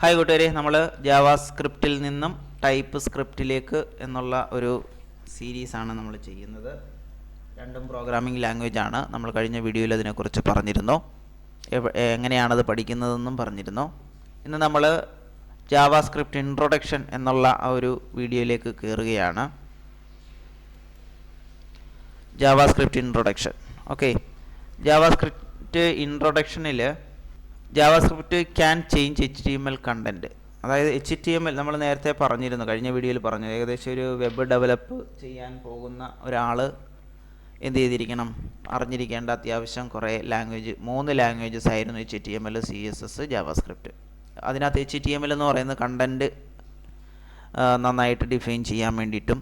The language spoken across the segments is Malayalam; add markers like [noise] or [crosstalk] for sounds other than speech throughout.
ഹായ് കൂട്ടുകാരെ നമ്മൾ ജാവാ സ്ക്രിപ്റ്റിൽ നിന്നും ടൈപ്പ് സ്ക്രിപ്റ്റിലേക്ക് എന്നുള്ള ഒരു സീരീസാണ് നമ്മൾ ചെയ്യുന്നത്. രണ്ടും പ്രോഗ്രാമിംഗ് ലാംഗ്വേജ് ആണ്. നമ്മൾ കഴിഞ്ഞ വീഡിയോയിൽ അതിനെക്കുറിച്ച് പറഞ്ഞിരുന്നു. എങ്ങനെയാണത് പഠിക്കുന്നതെന്നും പറഞ്ഞിരുന്നു. ഇന്ന് നമ്മൾ ജാവാ സ്ക്രിപ്റ്റ് ഇൻട്രൊഡക്ഷൻ എന്നുള്ള ആ ഒരു വീഡിയോയിലേക്ക് കയറുകയാണ് JavaScript introduction okay JavaScript ഇൻട്രൊഡക്ഷനിൽ JavaScript can change H T M L content അതായത് എച്ച് ടി എം എൽ നമ്മൾ നേരത്തെ പറഞ്ഞിരുന്നു കഴിഞ്ഞ വീഡിയോയിൽ പറഞ്ഞു ഏകദേശം ഒരു വെബ് ഡെവലപ്പ് ചെയ്യാൻ പോകുന്ന ഒരാൾ എന്ത് ചെയ്തിരിക്കണം? അറിഞ്ഞിരിക്കേണ്ട അത്യാവശ്യം കുറേ ലാംഗ്വേജ് മൂന്ന് ലാംഗ്വേജസ് ആയിരുന്നു H T M L C S S JavaScript അതിനകത്ത് എച്ച് ടി എം എൽ എന്ന് പറയുന്ന കണ്ടന്റ് നന്നായിട്ട് ഡിഫൈൻ ചെയ്യാൻ വേണ്ടിയിട്ടും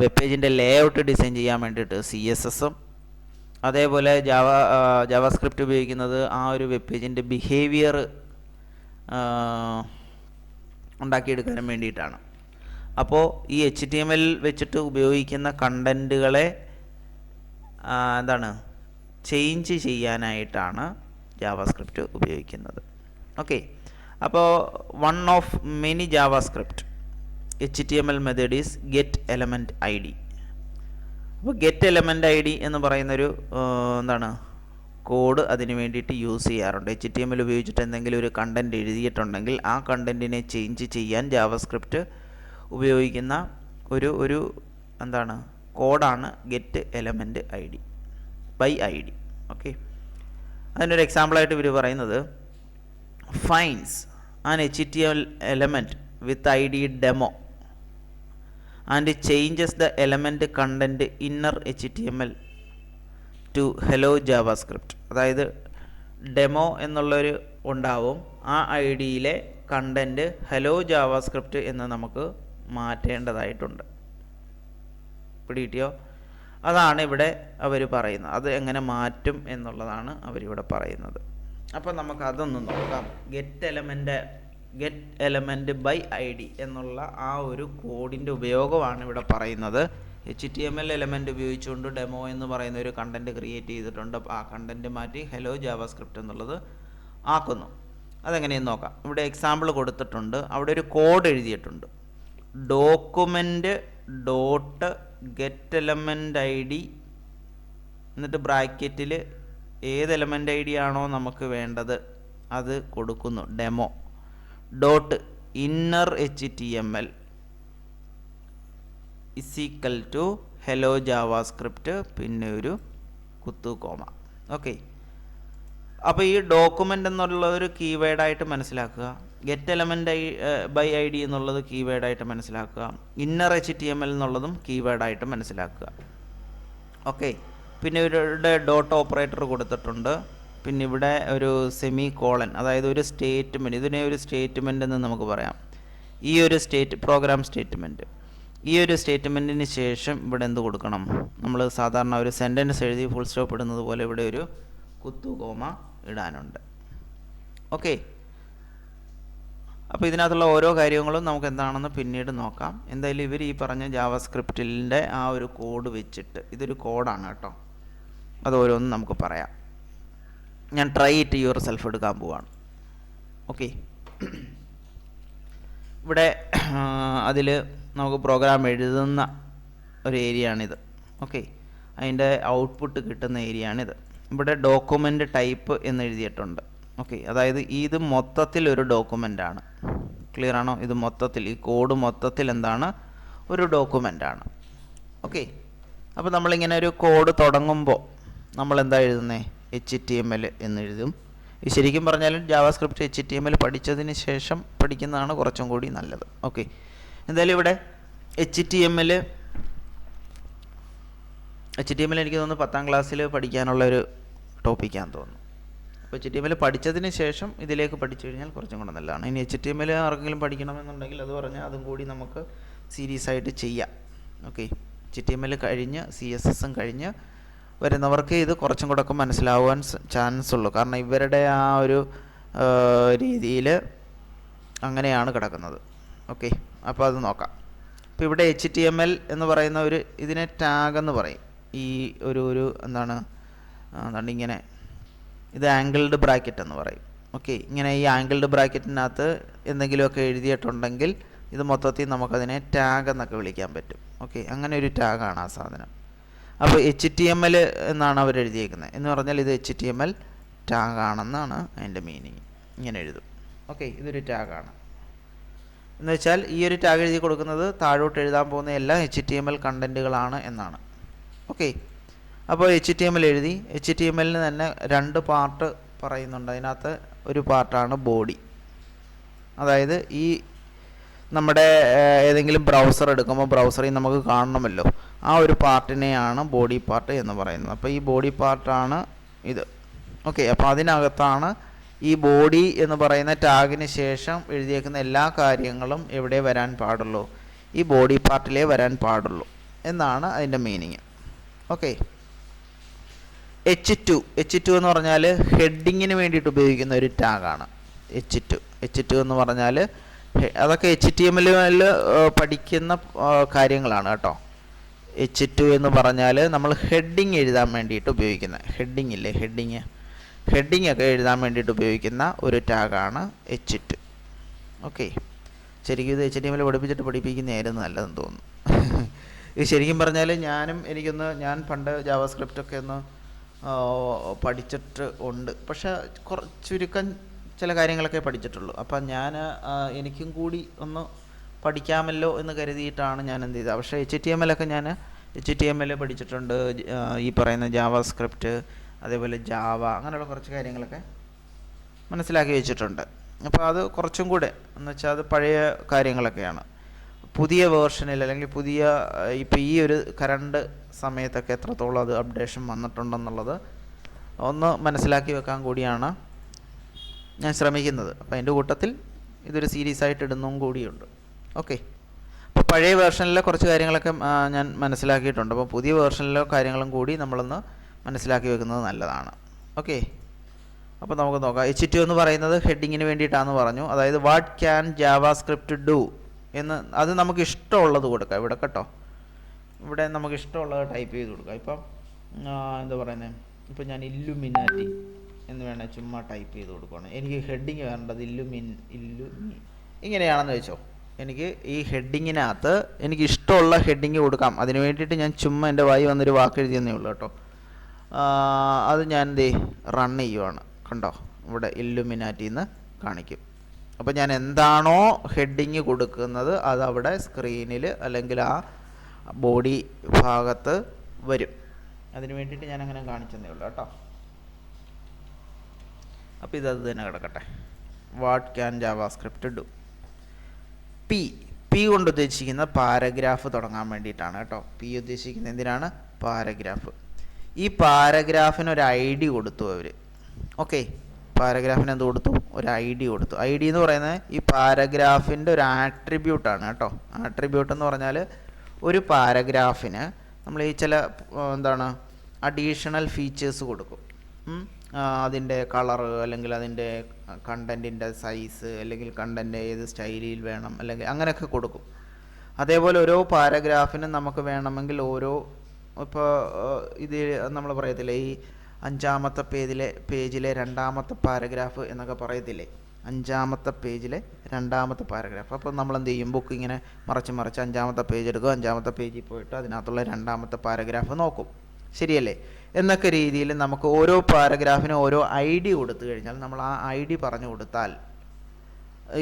വെബ് പേജിന്റെ ലേഔട്ട് ഡിസൈൻ ചെയ്യാൻ വേണ്ടിയിട്ട് സി എസ് എസും അതേപോലെ ജാവ ജാവാസ്ക്രിപ്റ്റ് ഉപയോഗിക്കുന്നത് ആ ഒരു വെബ് പേജിന്റെ ബിഹേവിയർ ഉണ്ടാക്കിയെടുക്കാനും വേണ്ടിയിട്ടാണ്. അപ്പോൾ ഈ എച്ച് ടി എം എൽ വെച്ചിട്ട് ഉപയോഗിക്കുന്ന കണ്ടന്റുകളെ എന്താണ് ചേഞ്ച് ചെയ്യാനായിട്ടാണ് ജാവാസ്ക്രിപ്റ്റ് ഉപയോഗിക്കുന്നത്. ഓക്കെ. അപ്പോൾ one of many JavaScript H T M L method is get element I D അപ്പോൾ ഗെറ്റ് എലമെന്റ് ഐ ഡി എന്ന് പറയുന്നൊരു എന്താണ് കോഡ് അതിന് വേണ്ടിയിട്ട് യൂസ് ചെയ്യാറുണ്ട്. എച്ച് ടി എം എൽ ഉപയോഗിച്ചിട്ട് എന്തെങ്കിലും ഒരു കണ്ടന്റ് എഴുതിയിട്ടുണ്ടെങ്കിൽ ആ കണ്ടന്റിനെ ചേഞ്ച് ചെയ്യാൻ ജാവാസ്ക്രിപ്റ്റ് ഉപയോഗിക്കുന്ന ഒരു ഒരു എന്താണ് കോഡാണ് get element I D by I D okay അതിനൊരു എക്സാമ്പിളായിട്ട് ഇവർ പറയുന്നത് finds an H T L element with I D demo and changes the element content inner H T M L to hello JavaScript അതായത് ഡെമോ എന്നുള്ളൊരു ഉണ്ടാവും. ആ ഐ ഡിയിലെ കണ്ടന്റ് ഹലോ ജാവാസ്ക്രിപ്റ്റ് എന്ന് നമുക്ക് മാറ്റേണ്ടതായിട്ടുണ്ട്. പിടികിട്ടിയോ? അതാണ് ഇവിടെ അവർ പറയുന്നത്. അത് എങ്ങനെ മാറ്റും എന്നുള്ളതാണ് അവരിവിടെ പറയുന്നത്. അപ്പോൾ നമുക്ക് അതൊന്ന് നോക്കാം. Get element get element by I D എന്നുള്ള ആ ഒരു കോഡിന്റെ ഉപയോഗമാണ് ഇവിടെ പറയുന്നത്. H T M L element ഉപയോഗിച്ചുകൊണ്ട് ഡെമോ എന്ന് പറയുന്ന ഒരു കണ്ടന്റ് ക്രിയേറ്റ് ചെയ്തിട്ടുണ്ട്. ആ കണ്ടന്റ് മാറ്റി ഹലോ ജാവാസ്ക്രിപ്റ്റ് എന്നുള്ളത് ആക്കുന്നു. അതെങ്ങനെയെന്ന് നോക്കാം. ഇവിടെ എക്സാമ്പിൾ കൊടുത്തിട്ടുണ്ട്. അവിടെ ഒരു കോഡ് എഴുതിയിട്ടുണ്ട്. Document dot get element I D എന്നിട്ട് ബ്രാക്കറ്റിൽ ഏത് എലമെന്റ് ഐ ഡി ആണോ നമുക്ക് വേണ്ടത് അത് കൊടുക്കുന്നു. Demo dot inner H T M L is equal to hello JavaScript പിന്നെ ഒരു കുത്തു കോമ. ഓക്കെ അപ്പോൾ ഈ ഡോക്യുമെന്റ് എന്നുള്ള ഒരു കീവേഡായിട്ട് മനസ്സിലാക്കുക. Get element I by I D എന്നുള്ളത് കീവേഡായിട്ട് മനസ്സിലാക്കുക. Inner H T M L എന്നുള്ളതും കീവേഡായിട്ട് മനസ്സിലാക്കുക. ഓക്കെ പിന്നെ ഇവരുടെ ഡോട്ട് ഓപ്പറേറ്റർ കൊടുത്തിട്ടുണ്ട്. പിന്നെ ഇവിടെ ഒരു സെമി കോളൻ അതായത് ഒരു സ്റ്റേറ്റ്മെന്റ് ഇതിനെ ഒരു സ്റ്റേറ്റ്മെന്റ് എന്ന് നമുക്ക് പറയാം. ഈ ഒരു സ്റ്റേറ്റ് പ്രോഗ്രാം സ്റ്റേറ്റ്മെന്റ് ഈ ഒരു സ്റ്റേറ്റ്മെന്റിന് ശേഷം ഇവിടെ എന്ത് കൊടുക്കണം? നമ്മൾ സാധാരണ ഒരു സെന്റൻസ് എഴുതി ഫുൾ സ്റ്റോപ്പ് ഇടുന്നത് പോലെ ഇവിടെ ഒരു കുത്തുകോമ ഇടാനുണ്ട്. ഓക്കെ അപ്പോൾ ഇതിനകത്തുള്ള ഓരോ കാര്യങ്ങളും നമുക്ക് എന്താണെന്ന് പിന്നീട് നോക്കാം. എന്തായാലും ഇവർ ഈ പറഞ്ഞ ജാവാസ്ക്രിപ്റ്റിന്റെ ആ ഒരു കോഡ് വെച്ചിട്ട് ഇതൊരു കോഡാണ് കേട്ടോ. അത് ഓരോന്നും നമുക്ക് പറയാം. ഞാൻ ട്രൈ ഇറ്റ് യുവർ സെൽഫ് എടുക്കാൻ പോവാണ്. ഓക്കെ ഇവിടെ അതിൽ നമുക്ക് പ്രോഗ്രാം എഴുതുന്ന ഒരു ഏരിയ ആണിത്. ഓക്കെ അതിന്റെ ഔട്ട്പുട്ട് കിട്ടുന്ന ഏരിയ ആണിത്. ഇവിടെ ഡോക്യുമെന്റ് ടൈപ്പ് എന്ന് എഴുതിയിട്ടുണ്ട്. ഓക്കെ അതായത് ഇത് മൊത്തത്തിൽ ഒരു ഡോക്യുമെന്റ് ആണ്. ക്ലിയർ ആണോ? ഇത് മൊത്തത്തിൽ ഈ കോഡ് മൊത്തത്തിൽ എന്താണ്? ഒരു ഡോക്യുമെന്റ് ആണ്. ഓക്കെ അപ്പോൾ നമ്മളിങ്ങനെ ഒരു കോഡ് തുടങ്ങുമ്പോൾ നമ്മൾ എന്താ എഴുതുന്നത് എച്ച് ടി എം എൽ എന്നെഴുതും ഈ ശരിക്കും പറഞ്ഞാലും JavaScript H T M L പഠിച്ചതിന് ശേഷം പഠിക്കുന്നതാണ് കുറച്ചും കൂടി നല്ലത്. ഓക്കെ എന്തായാലും ഇവിടെ H T M L H T M L എനിക്ക് തോന്നുന്നു പത്താം ക്ലാസ്സിൽ പഠിക്കാനുള്ളൊരു ടോപ്പിക്കാന്ന് തോന്നുന്നു. അപ്പോൾ എച്ച് ടി എം എൽ പഠിച്ചതിന് ശേഷം ഇതിലേക്ക് പഠിച്ചു കഴിഞ്ഞാൽ കുറച്ചും കൂടെ നല്ലതാണ്. ഇനി എച്ച് ടി എം എൽ ആർക്കെങ്കിലും പഠിക്കണമെന്നുണ്ടെങ്കിൽ അത് പറഞ്ഞാൽ അതും കൂടി നമുക്ക് സീരീസ് ആയിട്ട് ചെയ്യാം. Okay H T M L കഴിഞ്ഞ് സി എസ് എസും കഴിഞ്ഞ് വരുന്നവർക്ക് ഇത് കുറച്ചും കൂടെ ഒക്കെ മനസ്സിലാവാൻ ചാൻസ് ഉള്ളൂ. കാരണം ഇവരുടെ ആ ഒരു രീതിയിൽ അങ്ങനെയാണ് കിടക്കുന്നത്. ഓക്കെ അപ്പോൾ അത് നോക്കാം. അപ്പോൾ ഇവിടെ എച്ച് ടി എം എൽ എന്ന് പറയുന്ന ഒരു ഇതിനെ ടാഗ് എന്ന് പറയും. ഈ ഒരു ഒരു എന്താണ് എന്താണ് ഇങ്ങനെ ഇത് ആംഗിൾഡ് ബ്രാക്കറ്റ് എന്ന് പറയും. ഓക്കെ ഇങ്ങനെ ഈ ആംഗിൾഡ് ബ്രാക്കറ്റിനകത്ത് എന്തെങ്കിലുമൊക്കെ എഴുതിയിട്ടുണ്ടെങ്കിൽ ഇത് മൊത്തത്തിൽ നമുക്കതിനെ ടാഗ് എന്നൊക്കെ വിളിക്കാൻ പറ്റും. ഓക്കെ അങ്ങനെ ഒരു ടാഗാണ് ആ സാധനം. അപ്പോൾ എച്ച് ടി എം എൽ എന്നാണ് അവർ എഴുതിയേക്കുന്നത്. എന്ന് പറഞ്ഞാൽ ഇത് H T M L tag ആണെന്നാണ് അതിന്റെ മീനിങ് ഇങ്ങനെ എഴുതും. ഓക്കെ ഇതൊരു ടാഗാണ് എന്ന് വെച്ചാൽ ഈ ഒരു ടാഗ് എഴുതി കൊടുക്കുന്നത് താഴോട്ട് എഴുതാൻ പോകുന്ന എല്ലാ എച്ച് ടി എം എൽ കണ്ടന്റുകളാണ് എന്നാണ്. ഓക്കെ അപ്പോൾ എച്ച് ടി എം എൽ എഴുതി. എച്ച് ടി എം എല്ലിന് തന്നെ രണ്ട് പാർട്ട് പറയുന്നുണ്ട്. അതിനകത്ത് ഒരു പാർട്ടാണ് ബോഡി അതായത് ഈ നമ്മുടെ ഏതെങ്കിലും ബ്രൗസർ എടുക്കുമ്പോൾ ബ്രൗസറിൽ നമുക്ക് കാണണമല്ലോ. ആ ഒരു പാർട്ടിനെയാണ് ബോഡി പാർട്ട് എന്ന് പറയുന്നത്. അപ്പോൾ ഈ ബോഡി പാർട്ടാണ് ഇത്. ഓക്കെ അപ്പോൾ അതിനകത്താണ് ഈ ബോഡി എന്ന് പറയുന്ന ടാഗിന് ശേഷം എഴുതിയേക്കുന്ന എല്ലാ കാര്യങ്ങളും എവിടെ വരാൻ പാടുള്ളൂ? ഈ ബോഡി പാർട്ടിലേ വരാൻ പാടുള്ളൂ. എന്നാണ് അതിന്റെ meaning okay H two H two എന്ന് പറഞ്ഞാൽ ഹെഡിങ്ങിന് വേണ്ടിയിട്ട് ഉപയോഗിക്കുന്ന ഒരു ടാഗാണ് എച്ച് ടു എച്ച് ടു എന്ന് പറഞ്ഞാൽ അതൊക്കെ എച്ച് ടി എം എല്ലിൽ പഠിക്കുന്ന കാര്യങ്ങളാണ് കേട്ടോ. എച്ച് ടു എന്ന് പറഞ്ഞാൽ നമ്മൾ ഹെഡിങ് എഴുതാൻ വേണ്ടിയിട്ട് ഉപയോഗിക്കുന്ന ഹെഡിങ് ഇല്ലേ ഹെഡിങ്. ഹെഡിങ് ഒക്കെ എഴുതാൻ വേണ്ടിയിട്ട് ഉപയോഗിക്കുന്ന ഒരു ടാഗാണ് എച്ച് ടു ഓക്കെ. ശരിക്കും ഇത് എച്ച് ടി എമ്മിൽ പഠിപ്പിച്ചിട്ട് പഠിപ്പിക്കുന്നതായിരുന്നു നല്ലതെന്ന് തോന്നുന്നു. ഇത് ശരിക്കും പറഞ്ഞാൽ ഞാനും എനിക്കൊന്ന് ഞാൻ പണ്ട് ജാവാസ്ക്രിപ്റ്റൊക്കെ ഒന്ന് പഠിച്ചിട്ട് ഉണ്ട്. പക്ഷേ കുറച്ച് ചുരുക്കം ചില കാര്യങ്ങളൊക്കെ പഠിച്ചിട്ടുള്ളൂ. അപ്പം ഞാൻ എനിക്കും കൂടി ഒന്ന് പഠിക്കാമല്ലോ എന്ന് കരുതിയിട്ടാണ് ഞാൻ എന്ത് ചെയ്തത്. പക്ഷേ എച്ച് ടി എം എല്ലൊക്കെ ഞാൻ എച്ച് ടി എം എൽ പഠിച്ചിട്ടുണ്ട്. ഈ പറയുന്ന ജാവ സ്ക്രിപ്റ്റ് അതേപോലെ ജാവ അങ്ങനെയുള്ള കുറച്ച് കാര്യങ്ങളൊക്കെ മനസ്സിലാക്കി വെച്ചിട്ടുണ്ട്. അപ്പോൾ അത് കുറച്ചും കൂടെ എന്ന് വെച്ചാൽ അത് പഴയ കാര്യങ്ങളൊക്കെയാണ്. പുതിയ വേർഷനിൽ അല്ലെങ്കിൽ പുതിയ ഇപ്പോൾ ഈ ഒരു കറണ്ട് സമയത്തൊക്കെ എത്രത്തോളം അത് അപ്ഡേഷൻ വന്നിട്ടുണ്ടെന്നുള്ളത് ഒന്ന് മനസ്സിലാക്കി വെക്കാൻ കൂടിയാണ് ഞാൻ ശ്രമിക്കുന്നത്. അപ്പോൾ അതിന്റെ കൂട്ടത്തിൽ ഇതൊരു സീരീസ് ആയിട്ട് ഇടുന്നതും കൂടിയുണ്ട്. ഓക്കെ അപ്പോൾ പഴയ വേർഷനിലെ കുറച്ച് കാര്യങ്ങളൊക്കെ ഞാൻ മനസ്സിലാക്കിയിട്ടുണ്ട്. അപ്പോൾ പുതിയ വേർഷനിലെ കാര്യങ്ങളും കൂടി നമ്മളൊന്ന് മനസ്സിലാക്കി വെക്കുന്നത് നല്ലതാണ്. ഓക്കെ അപ്പോൾ നമുക്ക് നോക്കാം. എച്ച് ടു എന്ന് പറയുന്നത് ഹെഡിങ്ങിന് വേണ്ടിയിട്ടാണെന്ന് പറഞ്ഞു. അതായത് വാട്ട് ക്യാൻ ജാവാസ്ക്രിപ്റ്റ് ഡു എന്ന് അത് നമുക്ക് ഇഷ്ടമുള്ളത് കൊടുക്കാം. ഇവിടെ കേട്ടോ. ഇവിടെ നമുക്ക് ഇഷ്ടമുള്ളത് ടൈപ്പ് ചെയ്ത് കൊടുക്കാം. ഇപ്പം എന്താ പറയുന്നത് ഇപ്പം ഞാൻ ഇല്ലുമിനാറ്റി എന്ന് വേണേൽ ചുമ്മാ ടൈപ്പ് ചെയ്ത് കൊടുക്കുകയാണ് എനിക്ക് ഹെഡിങ് വേണ്ടത് ഇല്ലുമിൻ ഇല്ലുമി ഇങ്ങനെയാണെന്ന് വെച്ചോ. എനിക്ക് ഈ ഹെഡിങ്ങിനകത്ത് എനിക്ക് ഇഷ്ടമുള്ള ഹെഡിങ് കൊടുക്കാം. അതിന് വേണ്ടിയിട്ട് ഞാൻ ചുമ്മാ എന്റെ വായി വന്നൊരു വാക്ക് എഴുതിയെന്നേ ഉള്ളൂ കേട്ടോ. അത് ഞാൻ എന്ത് റൺ ചെയ്യുവാണ്. കണ്ടോ? ഇവിടെ ഇല്ലുമിനാറ്റിന്ന് കാണിക്കും. അപ്പോൾ ഞാൻ എന്താണോ ഹെഡിങ് കൊടുക്കുന്നത് അതവിടെ സ്ക്രീനിൽ അല്ലെങ്കിൽ ആ ബോഡി ഭാഗത്ത് വരും. അതിന് വേണ്ടിയിട്ട് ഞാൻ അങ്ങനെ കാണിച്ചെന്നേ ഉള്ളൂ കേട്ടോ. അപ്പോൾ ഇതത് തന്നെ കിടക്കട്ടെ. What can JavaScript do P P കൊണ്ട് ഉദ്ദേശിക്കുന്ന പാരഗ്രാഫ് തുടങ്ങാൻ വേണ്ടിയിട്ടാണ് കേട്ടോ. പി ഉദ്ദേശിക്കുന്ന എന്തിനാണ്? പാരഗ്രാഫ് ഈ പാരഗ്രാഫിന് ഒരു ഐ ഡി കൊടുത്തു അവർ ഓക്കെ പാരഗ്രാഫിന് എന്ത് കൊടുത്തു? ഒരു ഐ ഡി കൊടുത്തു. ഐ ഡി എന്ന് പറയുന്നത് ഈ പാരഗ്രാഫിന്റെ ഒരു ആട്രിബ്യൂട്ടാണ് കേട്ടോ. ആട്രിബ്യൂട്ട് എന്ന് പറഞ്ഞാൽ ഒരു പാരഗ്രാഫിന് നമ്മൾ ഈ ചില എന്താണ് അഡീഷണൽ ഫീച്ചേഴ്സ് കൊടുക്കും. അതിന്റെ കളറ് അല്ലെങ്കിൽ അതിന്റെ കണ്ടന്റിന്റെ സൈസ് അല്ലെങ്കിൽ കണ്ടന്റ് ഏത് സ്റ്റൈലിൽ വേണം അല്ലെങ്കിൽ അങ്ങനെയൊക്കെ കൊടുക്കും. അതേപോലെ ഓരോ പാരഗ്രാഫിനും നമുക്ക് വേണമെങ്കിൽ ഓരോ ഇപ്പോൾ ഇത് നമ്മൾ പറയത്തില്ലേ ഈ അഞ്ചാമത്തെ പേജിലെ പേജിലെ രണ്ടാമത്തെ പാരഗ്രാഫ് എന്നൊക്കെ പറയത്തില്ലേ അഞ്ചാമത്തെ പേജിലെ രണ്ടാമത്തെ പാരഗ്രാഫ്. അപ്പോൾ നമ്മൾ എന്ത് ചെയ്യും? ബുക്ക് ഇങ്ങനെ മറച്ച് മറച്ച് അഞ്ചാമത്തെ പേജ് എടുക്കും അഞ്ചാമത്തെ പേജിൽ പോയിട്ട് അതിനകത്തുള്ള രണ്ടാമത്തെ പാരഗ്രാഫ് നോക്കും. ശരിയല്ലേ? എന്നൊക്കെ രീതിയിൽ നമുക്ക് ഓരോ പാരഗ്രാഫിനും ഓരോ ഐ ഡി കൊടുത്തു കഴിഞ്ഞാൽ നമ്മൾ ആ ഐ ഡി പറഞ്ഞു കൊടുത്താൽ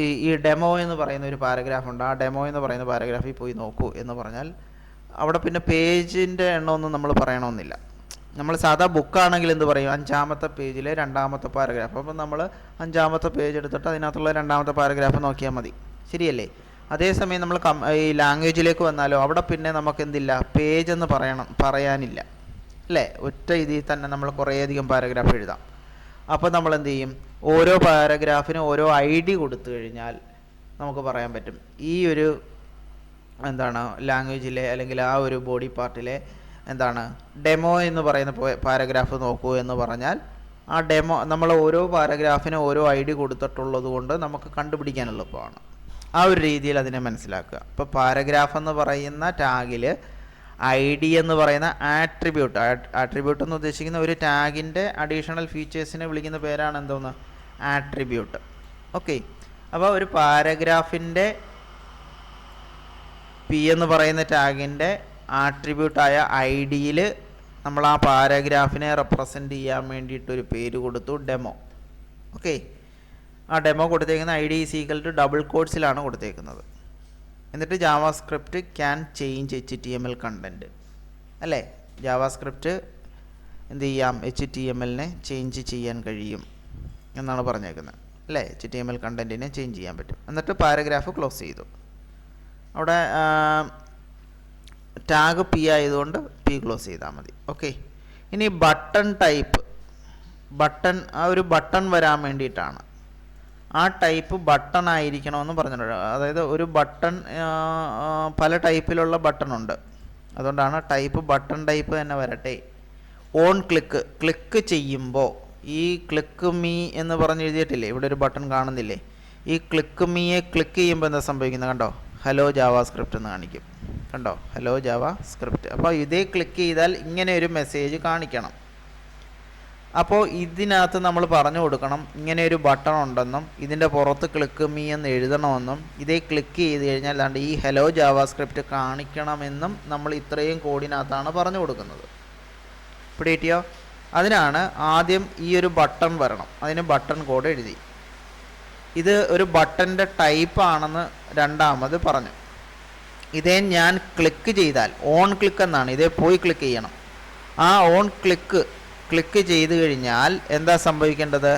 ഈ ഈ ഡെമോ എന്ന് പറയുന്ന ഒരു പാരഗ്രാഫ് ഉണ്ട്. ആ ഡെമോ എന്ന് പറയുന്ന പാരഗ്രാഫിൽ പോയി നോക്കൂ എന്ന് പറഞ്ഞാൽ അവിടെ പിന്നെ പേജിന്റെ എണ്ണമൊന്നും നമ്മൾ പറയണമെന്നില്ല. നമ്മൾ സാധാ ബുക്കാണെങ്കിൽ എന്ത് പറയും? അഞ്ചാമത്തെ പേജിലെ രണ്ടാമത്തെ പാരഗ്രാഫ് അപ്പം നമ്മൾ അഞ്ചാമത്തെ പേജ് എടുത്തിട്ട് അതിനകത്തുള്ള രണ്ടാമത്തെ പാരഗ്രാഫ് നോക്കിയാൽ മതി. ശരിയല്ലേ? അതേസമയം നമ്മൾ കം ഈ ലാംഗ്വേജിലേക്ക് വന്നാലോ അവിടെ പിന്നെ നമുക്ക് എന്തില്ല? പേജ് എന്ന് പറയണം പറയാനില്ല. അല്ലേ ഒറ്റ ഇതിൽ തന്നെ നമ്മൾ കുറേയധികം പാരഗ്രാഫ് എഴുതാം. അപ്പോൾ നമ്മൾ എന്ത് ചെയ്യും? ഓരോ പാരഗ്രാഫിനും ഓരോ ഐ ഡി കൊടുത്തു കഴിഞ്ഞാൽ നമുക്ക് പറയാൻ പറ്റും. ഈ ഒരു എന്താണ് ലാംഗ്വേജിലെ അല്ലെങ്കിൽ ആ ഒരു ബോഡി പാർട്ടിലെ എന്താണ് ഡെമോ എന്ന് പറയുന്ന പാരഗ്രാഫ് നോക്കൂ എന്ന് പറഞ്ഞാൽ ആ ഡെമോ നമ്മൾ ഓരോ പാരഗ്രാഫിനും ഓരോ ഐ ഡി കൊടുത്തിട്ടുള്ളത് കൊണ്ട് നമുക്ക് കണ്ടുപിടിക്കാൻ എളുപ്പമാണ് ആ ഒരു രീതിയിൽ അതിനെ മനസ്സിലാക്കുക. അപ്പോൾ പാരഗ്രാഫ് എന്ന് പറയുന്ന ടാഗിൽ ഐ ഡി എന്ന് പറയുന്ന ആട്രിബ്യൂട്ട്. ആട്രിബ്യൂട്ട് എന്ന് ഉദ്ദേശിക്കുന്ന ഒരു ടാഗിന്റെ അഡീഷണൽ ഫീച്ചേഴ്സിനെ വിളിക്കുന്ന പേരാണ് എന്തോന്ന്? ആട്രിബ്യൂട്ട്. ഓക്കെ. അപ്പോൾ ഒരു പാരഗ്രാഫിന്റെ പി എന്ന് പറയുന്ന ടാഗിന്റെ ആട്രിബ്യൂട്ടായ ഐ ഡിയിൽ നമ്മൾ ആ പാരഗ്രാഫിനെ റെപ്രസെന്റ് ചെയ്യാൻ വേണ്ടിയിട്ട് ഒരു പേര് കൊടുത്തു ഡെമോ. ഓക്കെ. ആ demo കൊടുത്തേക്കുന്ന I D is equal to double കോഡ്സിലാണ് കൊടുത്തേക്കുന്നത്. എന്നിട്ട് JavaScript can change H T M L content അല്ലേ? ജാവാസ്ക്രിപ്റ്റ് എന്ത് ചെയ്യാം? എച്ച് ടി എം എല്ലിനെ ചേഞ്ച് ചെയ്യാൻ കഴിയും എന്നാണ് പറഞ്ഞേക്കുന്നത്. അല്ലേ? എച്ച് ടി എം എൽ കണ്ടന്റിനെ ചേഞ്ച് ചെയ്യാൻ പറ്റും. എന്നിട്ട് പാരഗ്രാഫ് ക്ലോസ് ചെയ്തു. അവിടെ ടാഗ് പി ആയതുകൊണ്ട് പി ക്ലോസ് ചെയ്താൽ മതി. ഓക്കെ ഇനി ബട്ടൺ ടൈപ്പ് ബട്ടൺ ആ ഒരു ബട്ടൺ വരാൻ വേണ്ടിയിട്ടാണ്. ആ ടൈപ്പ് ബട്ടൺ ആയിരിക്കണമെന്ന് പറഞ്ഞിട്ടുണ്ട്. അതായത് ഒരു ബട്ടൺ പല ടൈപ്പിലുള്ള ബട്ടൺ ഉണ്ട്. അതുകൊണ്ടാണ് ടൈപ്പ് ബട്ടൺ ടൈപ്പ് തന്നെ വരട്ടെ. ഓൺ ക്ലിക്ക് ക്ലിക്ക് ചെയ്യുമ്പോൾ ഈ ക്ലിക്ക് മീ എന്ന് പറഞ്ഞ് എഴുതിയിട്ടില്ലേ? ഇവിടെ ഒരു ബട്ടൺ കാണുന്നില്ലേ? ഈ ക്ലിക്ക് മീയെ ക്ലിക്ക് ചെയ്യുമ്പോൾ എന്താ സംഭവിക്കുന്നത് കണ്ടോ? ഹലോ ജാവ സ്ക്രിപ്റ്റ് എന്ന് കാണിക്കും. കണ്ടോ? Hello JavaScript. അപ്പോൾ ഇതേ ക്ലിക്ക് ചെയ്താൽ ഇങ്ങനെ ഒരു മെസ്സേജ് കാണിക്കണം. അപ്പോൾ ഇതിനകത്ത് നമ്മൾ പറഞ്ഞു കൊടുക്കണം ഇങ്ങനെ ഒരു ബട്ടൺ ഉണ്ടെന്നും ഇതിന്റെ പുറത്ത് ക്ലിക്ക് മീ എന്ന് എഴുതണമെന്നും ഇതേ ക്ലിക്ക് ചെയ്ത് കഴിഞ്ഞാൽ അല്ലാണ്ട് ഈ ഹലോ ജാവാസ്ക്രിപ്റ്റ് കാണിക്കണമെന്നും നമ്മൾ ഇത്രയും കോഡിനകത്താണ് പറഞ്ഞു കൊടുക്കുന്നത്. പിടികിട്ടിയോ അതിനാണ് ആദ്യം ഈ ഒരു ബട്ടൺ വരണം. അതിന് ബട്ടൺ കോഡ് എഴുതി. ഇത് ഒരു ബട്ടന്റെ ടൈപ്പ് ആണെന്ന് രണ്ടാമത് പറഞ്ഞു. ഇതേ ഞാൻ ക്ലിക്ക് ചെയ്താൽ ഓൺ ക്ലിക്ക് എന്നാണ്. ഇതേ പോയി ക്ലിക്ക് ചെയ്യണം. ആ ഓൺ ക്ലിക്ക് ക്ലിക്ക് ചെയ്ത് കഴിഞ്ഞാൽ എന്താ സംഭവിക്കേണ്ടത്?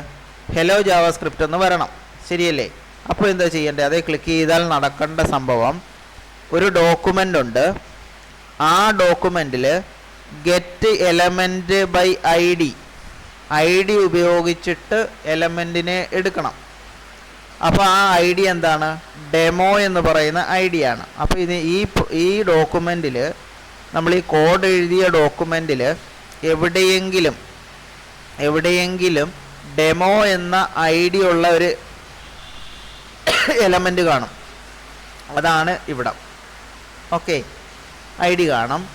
ഹലോ ജാവാസ്ക്രിപ്റ്റ് എന്ന് വരണം. ശരിയല്ലേ? അപ്പോൾ എന്താ ചെയ്യേണ്ടത്? അതേ ക്ലിക്ക് ചെയ്താൽ നടക്കേണ്ട സംഭവം ഒരു ഡോക്യുമെന്റ് ഉണ്ട്. ആ ഡോക്യുമെന്റിൽ get element by I D I D ഉപയോഗിച്ചിട്ട് എലമെന്റിനെ എടുക്കണം. അപ്പോൾ ആ ഐ ഡി എന്താണ്? ഡെമോ എന്ന് പറയുന്ന ഐ ഡി ആണ്. അപ്പോൾ ഇത് ഈ ഈ ഡോക്യുമെന്റിൽ നമ്മൾ ഈ കോഡ് എഴുതിയ ഡോക്യുമെന്റിൽ എവിടെയെങ്കിലും എവിടെയെങ്കിലും ഡെമോ എന്ന ഐ ഡി ഉള്ള ഒരു എലമെന്റ് കാണും. അതാണ് ഇവിടെ. ഓക്കെ ഐ ഡി കാണും.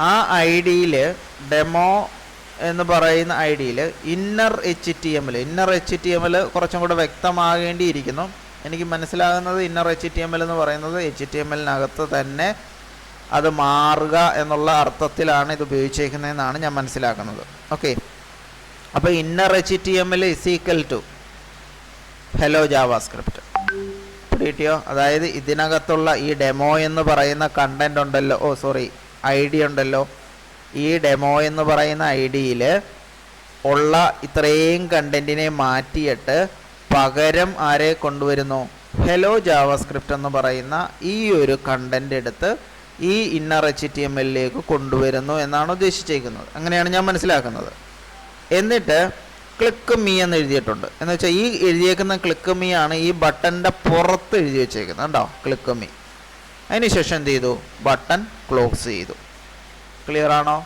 ആ ഐ ഡിയിൽ ഡെമോ എന്ന് പറയുന്ന ഐ ഡിയിൽ inner H T M L inner H T M L കുറച്ചും കൂടെ വ്യക്തമാകേണ്ടിയിരിക്കുന്നു. എനിക്ക് മനസ്സിലാകുന്നത് inner H T M L എന്ന് പറയുന്നത് എച്ച് ടി എം എല്ലിനകത്ത് തന്നെ അത് മാറുക എന്നുള്ള അർത്ഥത്തിലാണ് ഇത് ഉപയോഗിച്ചേക്കുന്നതെന്നാണ് ഞാൻ മനസ്സിലാക്കുന്നത്. ഓക്കെ അപ്പോൾ inner H T M L is equal to hello JavaScript കിട്ടിയോ അതായത് ഇതിനകത്തുള്ള ഈ ഡെമോ എന്ന് പറയുന്ന കണ്ടന്റ് ഉണ്ടല്ലോ. ഓ സോറി ഐ ഡി ഉണ്ടല്ലോ. ഈ ഡെമോ എന്ന് പറയുന്ന ഐ ഡിയിൽ ഉള്ള ഇത്രയും കണ്ടന്റിനെ മാറ്റിയിട്ട് പകരം ആരെ കൊണ്ടുവരുന്നു? ഹലോ ജാവാസ്ക്രിപ്റ്റ് എന്ന് പറയുന്ന ഈ ഒരു കണ്ടന്റ് എടുത്ത് ഈ ഇന്നർ എച്ച് ടി എം എല്ലിലേക്ക് കൊണ്ടുവരുന്നു എന്നാണ് ഉദ്ദേശിച്ചേക്കുന്നത് അങ്ങനെയാണ് ഞാൻ മനസ്സിലാക്കുന്നത്. എന്നിട്ട് ക്ലിക്ക് മീ എന്ന് എഴുതിയിട്ടുണ്ട്. എന്ന് വെച്ചാൽ ഈ എഴുതിയേക്കുന്ന ക്ലിക്ക് മീ ആണ് ഈ ബട്ടന്റെ പുറത്ത് എഴുതി വെച്ചേക്കുന്നത് കേട്ടോ ക്ലിക്ക് മീ അതിനുശേഷം എന്ത് ചെയ്തു? ബട്ടൺ ക്ലോസ് ചെയ്തു. ക്ലിയർ ആണോ?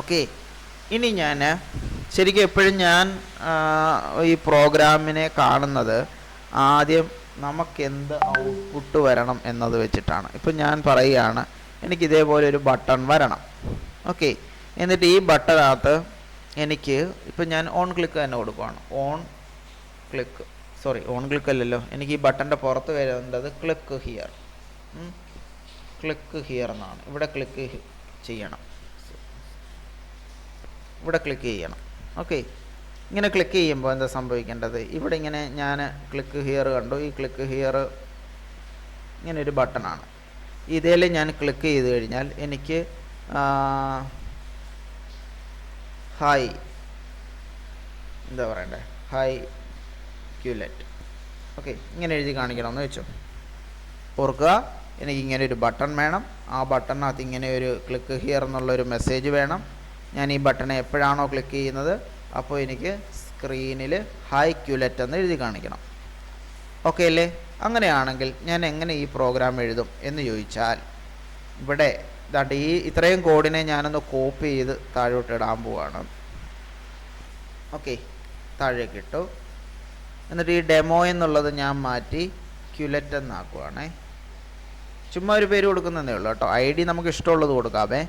ഓക്കെ ഇനി ഞാൻ ശരിക്കും എപ്പോഴും ഞാൻ ഈ പ്രോഗ്രാമിനെ കാണുന്നത് ആദ്യം നമുക്ക് എന്ത് ഔട്ട്പുട്ട് വരണം എന്നത് വെച്ചിട്ടാണ്. ഇപ്പം ഞാൻ പറയുകയാണ് എനിക്ക് ഇതേപോലെ ഒരു ബട്ടൺ വരണം. ഓക്കെ എന്നിട്ട് ഈ ബട്ടണകത്ത് എനിക്ക് ഇപ്പം ഞാൻ ഓൺ ക്ലിക്ക് തന്നെ കൊടുക്കുവാണ്. On click sorry on click അല്ലല്ലോ. എനിക്ക് ഈ ബട്ടന്റെ പുറത്ത് വരേണ്ടത് ക്ലിക്ക് ഹിയർ ക്ലിക്ക് ഹിയർ എന്നാണ്. ഇവിടെ ക്ലിക്ക് ചെയ്യണം. ഇവിടെ ക്ലിക്ക് ചെയ്യണം. ഓക്കെ ഇങ്ങനെ ക്ലിക്ക് ചെയ്യുമ്പോൾ എന്താ സംഭവിക്കേണ്ടത്? ഇവിടെ ഇങ്ങനെ ഞാൻ ക്ലിക്ക് ഹിയർ കണ്ടു. ഈ ക്ലിക്ക് ഹിയർ ഇങ്ങനെ ഒരു ബട്ടണാണ് ഇതിൽ ഞാൻ ക്ലിക്ക് ചെയ്ത് കഴിഞ്ഞാൽ എനിക്ക് ഹായ് എന്താ പറയണ്ടേ? ഹായ് ക്യൂലെറ്റ് ഓക്കെ ഇങ്ങനെ എഴുതി കാണിക്കണമെന്ന് വെച്ചോ. ഓർക്കുക എനിക്ക് ഇങ്ങനെ ഒരു ബട്ടൺ വേണം. ആ ബട്ടണിനകത്ത് ഇങ്ങനെ ഒരു ക്ലിക്ക് ഹിയർ എന്നുള്ളൊരു മെസ്സേജ് വേണം. ഞാൻ ഈ ബട്ടണെ എപ്പോഴാണോ ക്ലിക്ക് ചെയ്യുന്നത്? അപ്പോൾ എനിക്ക് സ്ക്രീനിൽ ഹൈ ക്യുലെറ്റ് എന്ന് എഴുതി കാണിക്കണം. ഓക്കെ അല്ലേ? അങ്ങനെയാണെങ്കിൽ ഞാൻ എങ്ങനെ ഈ പ്രോഗ്രാം എഴുതും എന്ന് ചോദിച്ചാൽ ഇവിടെ ദാണ്ട് ഈ ഇത്രയും കോഡിനെ ഞാനൊന്ന് കോപ്പി ചെയ്ത് താഴോട്ട് ഇടാൻ പോവാണ്. ഓക്കെ താഴേക്ക് ഇട്ടു എന്നിട്ട് ഈ ഡെമോ എന്നുള്ളത് ഞാൻ മാറ്റി ക്യുലറ്റ് എന്നാക്കുവാണേ. ചുമ്മാ ഒരു പേര് കൊടുക്കുന്നതേ ഉള്ളൂ കേട്ടോ. ഐ ഡി നമുക്ക് ഇഷ്ടമുള്ളത് കൊടുക്കാമേ.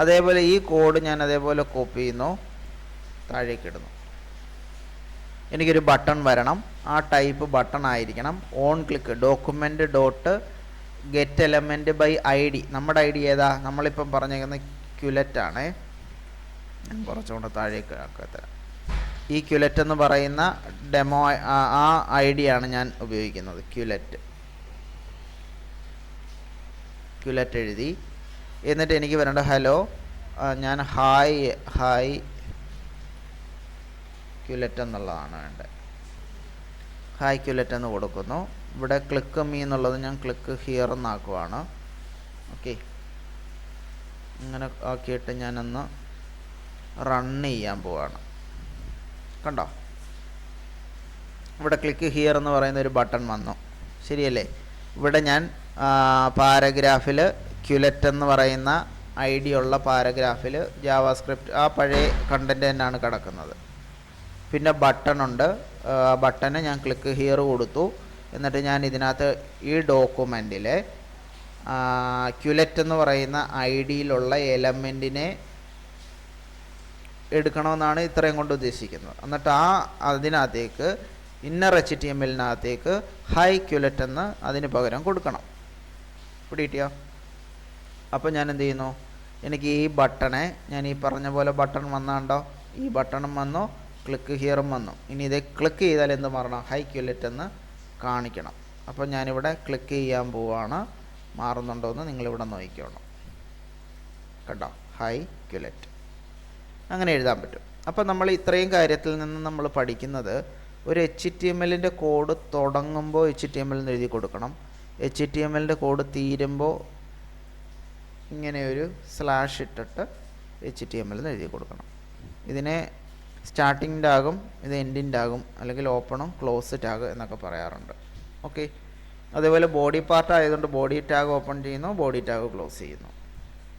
അതേപോലെ ഈ കോഡ് ഞാൻ അതേപോലെ കോപ്പി ചെയ്യുന്നു. താഴേക്ക് ഇടുന്നു. എനിക്കൊരു ബട്ടൺ വരണം. ആ ടൈപ്പ് ബട്ടൺ ആയിരിക്കണം. On click. Document dot get element by I D. നമ്മുടെ ഐ ഡി ഏതാ? നമ്മളിപ്പം പറഞ്ഞേക്കുന്ന ക്യുലറ്റ് ആണേ. ഞാൻ കുറച്ചുകൂടെ താഴേക്ക് തരാം. ഈ ക്യുലറ്റ് എന്ന് പറയുന്ന ഡെമോ ആ ഐ ആണ് ഞാൻ ഉപയോഗിക്കുന്നത്. ക്യുലറ്റ്. ക്യുലറ്റ് എഴുതി. എന്നിട്ട് എനിക്ക് വരേണ്ട ഹലോ ഞാൻ ഹായ് ഹായ് ക്യുലറ്റ് എന്നുള്ളതാണ് വേണ്ടത്. ഹായ് ക്യുലറ്റ് എന്ന് കൊടുക്കുന്നു. ഇവിടെ ക്ലിക്ക് മീ എന്നുള്ളത് ഞാൻ ക്ലിക്ക് ഹിയർ എന്നാക്കുവാണ്. ഓക്കെ ഇങ്ങനെ ആക്കിയിട്ട് ഞാനൊന്ന് റൺ ചെയ്യാൻ പോവാണ്. കണ്ടോ? ഇവിടെ ക്ലിക്ക് ഹിയർ എന്ന് പറയുന്ന ഒരു ബട്ടൺ വന്നു. ശരിയല്ലേ? ഇവിടെ ഞാൻ പാരഗ്രാഫിൽ ക്യുലറ്റ് എന്ന് പറയുന്ന ഐ ഡി ഉള്ള പാരഗ്രാഫിൽ ജാവാസ്ക്രിപ്റ്റ് ആ പഴയ കണ്ടന്റ് തന്നെയാണ് കിടക്കുന്നത്. പിന്നെ ബട്ടൺ ഉണ്ട്. ആ ബട്ടണ് ഞാൻ ക്ലിക്ക് ഹിയർ കൊടുത്തു. എന്നിട്ട് ഞാൻ ഇതിനകത്ത് ഈ ഡോക്യുമെന്റിലെ ക്യുലറ്റ് എന്ന് പറയുന്ന ഐ ഡിയിലുള്ള എലമെന്റിനെ എടുക്കണമെന്നാണ് ഇത്രയും കൊണ്ട് ഉദ്ദേശിക്കുന്നത്. എന്നിട്ട് ആ അതിനകത്തേക്ക് ഇന്നർ എച്ച് ടി എം എല്ലിനകത്തേക്ക് ഹൈ ക്യുലറ്റ് എന്ന് അതിന് പകരം കൊടുക്കണം. പിടികിട്ടിയോ? അപ്പോൾ ഞാൻ എന്ത് ചെയ്യുന്നു? എനിക്ക് ഈ ബട്ടണെ ഞാൻ ഈ പറഞ്ഞ പോലെ ബട്ടൺ വന്നാണ്ടോ? ഈ ബട്ടണും വന്നു. ക്ലിക്ക് ഹിയറും വന്നു. ഇനി ഇത് ക്ലിക്ക് ചെയ്താൽ എന്ത് മാറണം? ഹൈ ക്യുലറ്റ് എന്ന് കാണിക്കണം. അപ്പോൾ ഞാനിവിടെ ക്ലിക്ക് ചെയ്യാൻ പോവാണ്. മാറുന്നുണ്ടോ എന്ന് നിങ്ങളിവിടെ നോക്കിക്കോണം. കണ്ടോ? ഹൈ ക്യുലറ്റ് അങ്ങനെ എഴുതാൻ പറ്റും. അപ്പോൾ നമ്മൾ ഇത്രയും കാര്യത്തിൽ നിന്ന് നമ്മൾ പഠിക്കുന്നത് ഒരു എച്ച് ടി എം എല്ലിന്റെ കോഡ് തുടങ്ങുമ്പോൾ എച്ച് ടി എം എൽ എഴുതി കൊടുക്കണം. എച്ച് ടി എം എല്ലിന്റെ കോഡ് തീരുമ്പോൾ ഇങ്ങനെ ഒരു സ്ലാഷ് ഇട്ടിട്ട് എച്ച് ടി എം എൽ എഴുതി കൊടുക്കണം. ഇതിനെ സ്റ്റാർട്ടിംഗ് ടാഗും ഇത് എൻഡിങ് ടാഗും അല്ലെങ്കിൽ ഓപ്പണും ക്ലോസ് ടാഗ് എന്നൊക്കെ പറയാറുണ്ട്. ഓക്കെ? അതേപോലെ ബോഡി പാർട്ട് ആയതുകൊണ്ട് ബോഡി ടാഗ് ഓപ്പൺ ചെയ്യുന്നു ബോഡി ടാഗ് ക്ലോസ് ചെയ്യുന്നു.